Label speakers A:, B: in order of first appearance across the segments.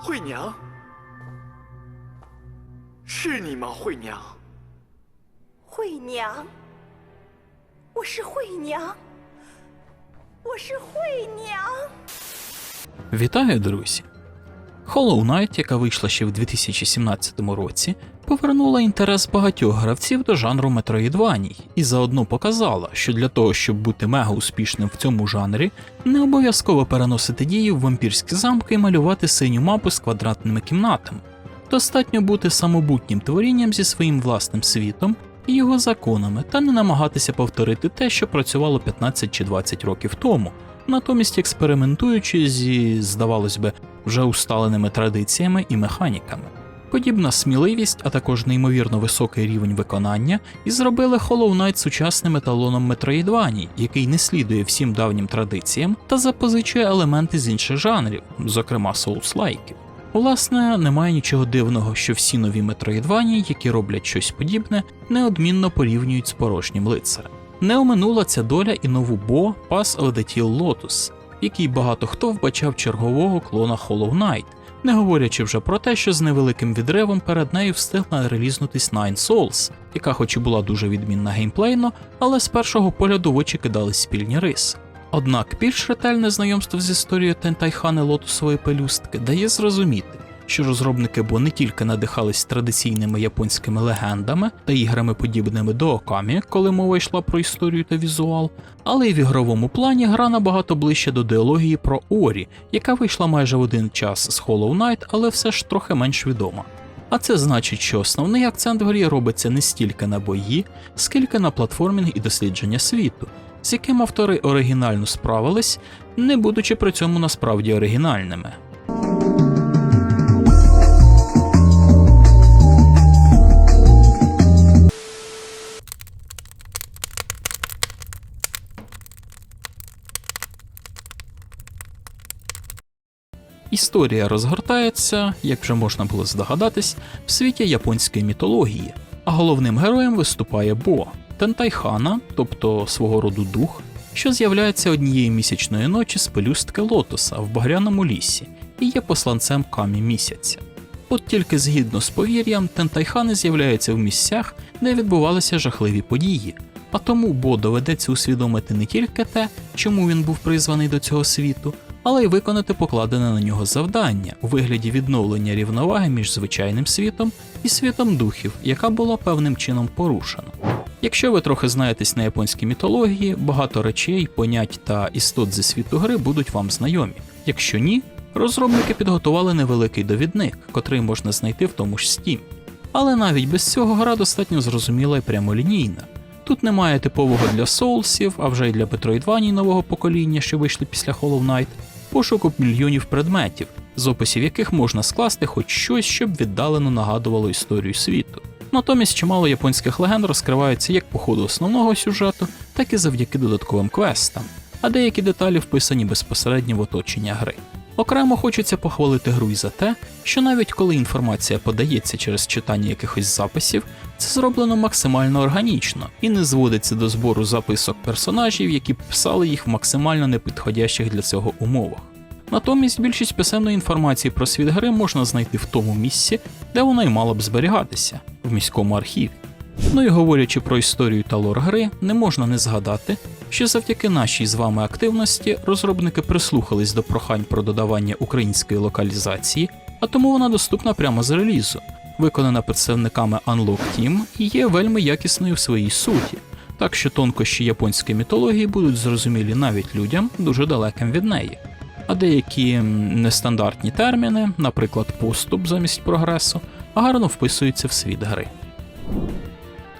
A: 惠娘，是你吗？惠娘，
B: 惠娘，我是惠娘，我是惠娘。
C: Вітаю, друзі! Hollow Knight, яка вийшла ще в 2017 році, повернула інтерес багатьох гравців до жанру Metroidvania і заодно показала, що для того, щоб бути мега успішним в цьому жанрі, не обов'язково переносити дії в вампірські замки і малювати синю мапу з квадратними кімнатами. Достатньо бути самобутнім творінням зі своїм власним світом і його законами, та не намагатися повторити те, що працювало 15 чи 20 років тому, натомість експериментуючи зі, здавалось би, вже усталеними традиціями і механіками. Подібна сміливість, а також неймовірно високий рівень виконання, і зробили Hollow Knight сучасним еталоном Метроїдваній, який не слідує всім давнім традиціям та запозичує елементи з інших жанрів, зокрема соус-лайків. Власне, немає нічого дивного, що всі нові Метроїдванії, які роблять щось подібне, неодмінно порівнюють з порожнім лицарем. Не оминула ця доля і нову Бо Pass of the Teal Lotus, якій багато хто вбачав чергового клона Hollow Knight, не говорячи вже про те, що з невеликим відривом перед нею встигла релізнутись Nine Souls, яка хоч і була дуже відмінна геймплейно, але з першого погляду в очі кидались спільні риси. Однак більш ретельне знайомство з історією Тентайхани Лотосової пелюстки дає зрозуміти, що розробники Бо не тільки надихались традиційними японськими легендами та іграми подібними до Окамі, коли мова йшла про історію та візуал, але й в ігровому плані гра набагато ближче до діалогії про Орі, яка вийшла майже в один час з Hollow Knight, але все ж трохи менш відома. А це значить, що основний акцент в грі робиться не стільки на бої, скільки на платформінг і дослідження світу, з яким автори оригінально справились, не будучи при цьому насправді оригінальними. Історія розгортається, як вже можна було здогадатись, в світі японської мітології, а головним героєм виступає Бо Тентайхана, тобто свого роду дух, що з'являється однієї місячної ночі з пелюстки лотоса в багряному лісі і є посланцем камі місяця. От тільки згідно з повір'ям, Тентайхани з'являються в місцях, де відбувалися жахливі події, а тому Бо доведеться усвідомити не тільки те, чому він був призваний до цього світу, але й виконати покладене на нього завдання у вигляді відновлення рівноваги між звичайним світом і світом духів, яка була певним чином порушена. Якщо ви трохи знаєтесь на японській мітології, багато речей, понять та істот зі світу гри будуть вам знайомі. Якщо ні, розробники підготували невеликий довідник, котрий можна знайти в тому ж Steam. Але навіть без цього гра достатньо зрозуміла і прямолінійна. Тут немає типового для соулсів, а вже й для Metroidvania нового покоління, що вийшли після Hollow Knight, пошуку мільйонів предметів, з описів яких можна скласти хоч щось, щоб віддалено нагадувало історію світу. Натомість чимало японських легенд розкриваються як по ходу основного сюжету, так і завдяки додатковим квестам, а деякі деталі вписані безпосередньо в оточення гри. Окремо хочеться похвалити гру і за те, що навіть коли інформація подається через читання якихось записів, це зроблено максимально органічно і не зводиться до збору записок персонажів, які писали їх в максимально непідходящих для цього умовах. Натомість більшість писемної інформації про світ гри можна знайти в тому місці, де вона й мала б зберігатися в міському архіві. Ну і говорячи про історію та лор гри, не можна не згадати, що завдяки нашій з вами активності розробники прислухались до прохань про додавання української локалізації, а тому вона доступна прямо з релізу, виконана представниками Unlock Team і є вельми якісною в своїй суті, так що тонкощі японської мітології будуть зрозумілі навіть людям дуже далеким від неї. А деякі нестандартні терміни, наприклад, поступ замість прогресу, гарно вписуються в світ гри.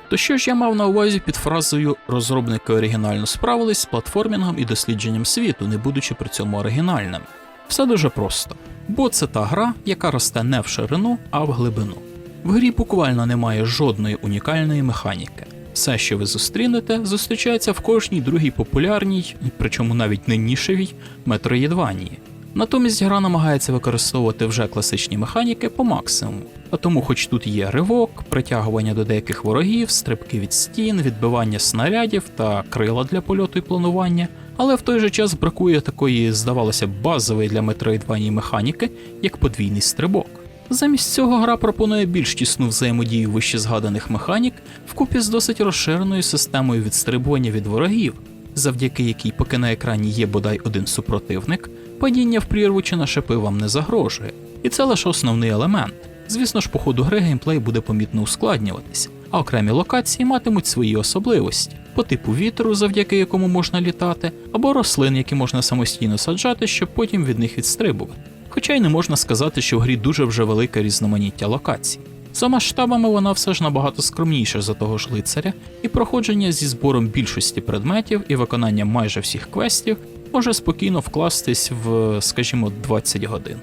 C: То що ж я мав на увазі під фразою розробники оригінально справились з платформінгом і дослідженням світу, не будучи при цьому оригінальним? Все дуже просто, бо це та гра, яка росте не в ширину, а в глибину. В грі буквально немає жодної унікальної механіки. Все, що ви зустрінете, зустрічається в кожній другій популярній, причому навіть не нішевій, метроїдванії. Натомість гра намагається використовувати вже класичні механіки по максимуму, а тому, хоч тут є ривок, притягування до деяких ворогів, стрибки від стін, відбивання снарядів та крила для польоту і планування, але в той же час бракує такої, здавалося б, базової для метроїдванії механіки, як подвійний стрибок. Замість цього гра пропонує більш тісну взаємодію вище згаданих механік вкупі з досить розширеною системою відстрибування від ворогів, завдяки якій, поки на екрані є бодай один супротивник, падіння в прірву чи на шипи вам не загрожує. І це лише основний елемент. Звісно ж, по ходу гри геймплей буде помітно ускладнюватись, а окремі локації матимуть свої особливості по типу вітру, завдяки якому можна літати, або рослин, які можна самостійно саджати, щоб потім від них відстрибувати. Хоча й не можна сказати, що в грі дуже вже велике різноманіття локацій. За масштабами вона все ж набагато скромніша за того ж лицаря, і проходження зі збором більшості предметів і виконанням майже всіх квестів може спокійно вкластись в, скажімо, 20 годин.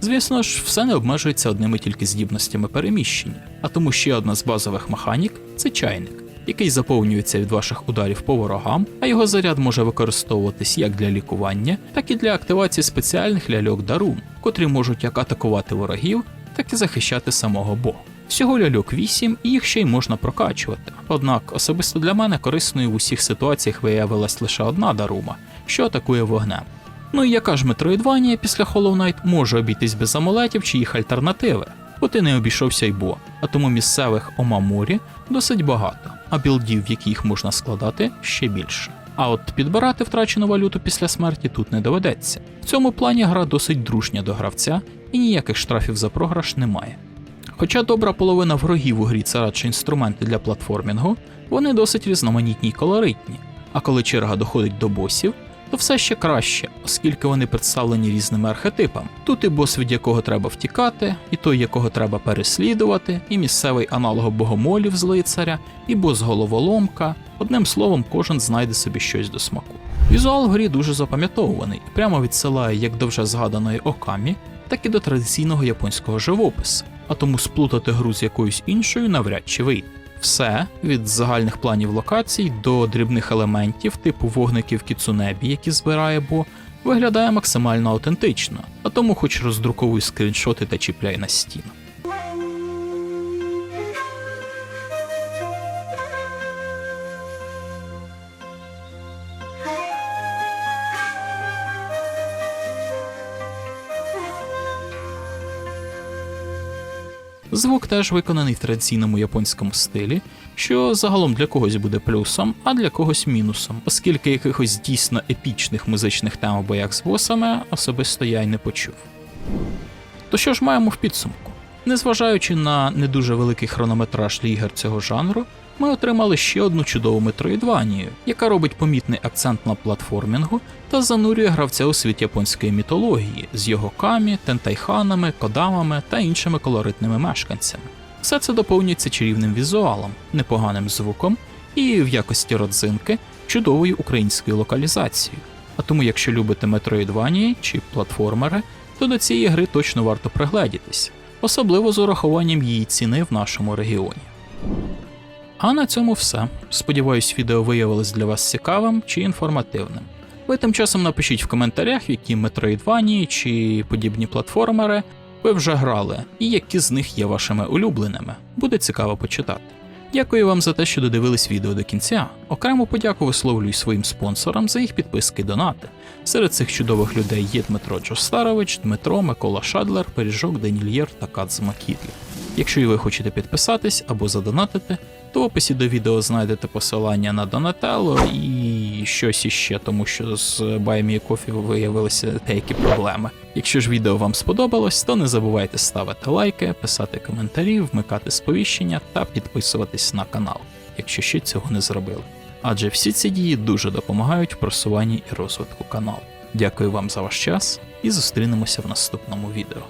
C: Звісно ж, все не обмежується одними тільки здібностями переміщення, а тому ще одна з базових механік це чайник, який заповнюється від ваших ударів по ворогам, а його заряд може використовуватись як для лікування, так і для активації спеціальних ляльок дарун, котрі можуть як атакувати ворогів, так і захищати самого Бога. Всього ляльок 8 і їх ще й можна прокачувати. Однак особисто для мене корисною в усіх ситуаціях виявилась лише одна дарума, що атакує вогнем. Ну і яка ж метроїдванія після Hollow Knight може обійтись без амулетів чи їх альтернативи? От і не обійшовся й бо, а тому місцевих омаморі досить багато, а білдів, в які їх можна складати, ще більше. А от підбирати втрачену валюту після смерті тут не доведеться. В цьому плані гра досить дружня до гравця і ніяких штрафів за програш немає. Хоча добра половина ворогів у грі це радше інструменти для платформінгу, вони досить різноманітні й колоритні. А коли черга доходить до босів, то все ще краще, оскільки вони представлені різними архетипами. Тут і бос, від якого треба втікати, і той, якого треба переслідувати, і місцевий аналог богомолів з лицаря, і бос головоломка. Одним словом, кожен знайде собі щось до смаку. Візуал в грі дуже запам'ятовуваний і прямо відсилає як до вже згаданої Окамі, так і до традиційного японського живопису, а тому сплутати гру з якоюсь іншою навряд чи вийде. Все від загальних планів локацій до дрібних елементів типу вогників кіцунебі, які збирає Бо, виглядає максимально аутентично, а тому хоч роздруковуй скріншоти та чіпляй на стіну. Звук теж виконаний в традиційному японському стилі, що загалом для когось буде плюсом, а для когось мінусом, оскільки якихось дійсно епічних музичних тем у боях з босами особисто я й не почув. То що ж маємо в підсумку? Незважаючи на не дуже великий хронометраж ігор цього жанру, ми отримали ще одну чудову метроїдванію, яка робить помітний акцент на платформінгу та занурює гравця у світ японської мітології з його камі, тентайханами, кодамами та іншими колоритними мешканцями. Все це доповнюється чарівним візуалом, непоганим звуком і в якості родзинки чудовою українською локалізацією. А тому, якщо любите метроїдванії чи платформери, то до цієї гри точно варто пригледітись, особливо з урахуванням її ціни в нашому регіоні. А на цьому все. Сподіваюсь, відео виявилось для вас цікавим чи інформативним. Ви тим часом напишіть в коментарях, які Metroidvania чи подібні платформери ви вже грали, і які з них є вашими улюбленими. Буде цікаво почитати. Дякую вам за те, що додивились відео до кінця. Окрему подяку висловлюю своїм спонсорам за їх підписки і донати. Серед цих чудових людей є Дмитро Джостарович, Дмитро, Микола Шадлер, Пиріжок, Данільєр та Кадзма Макітлі. Якщо і ви хочете підписатись або задонатити, то в описі до відео знайдете посилання на Донателло і щось іще, тому що з BuyMeCoffee виявилися деякі проблеми. Якщо ж відео вам сподобалось, то не забувайте ставити лайки, писати коментарі, вмикати сповіщення та підписуватись на канал, якщо ще цього не зробили. Адже всі ці дії дуже допомагають в просуванні і розвитку каналу. Дякую вам за ваш час і зустрінемося в наступному відео.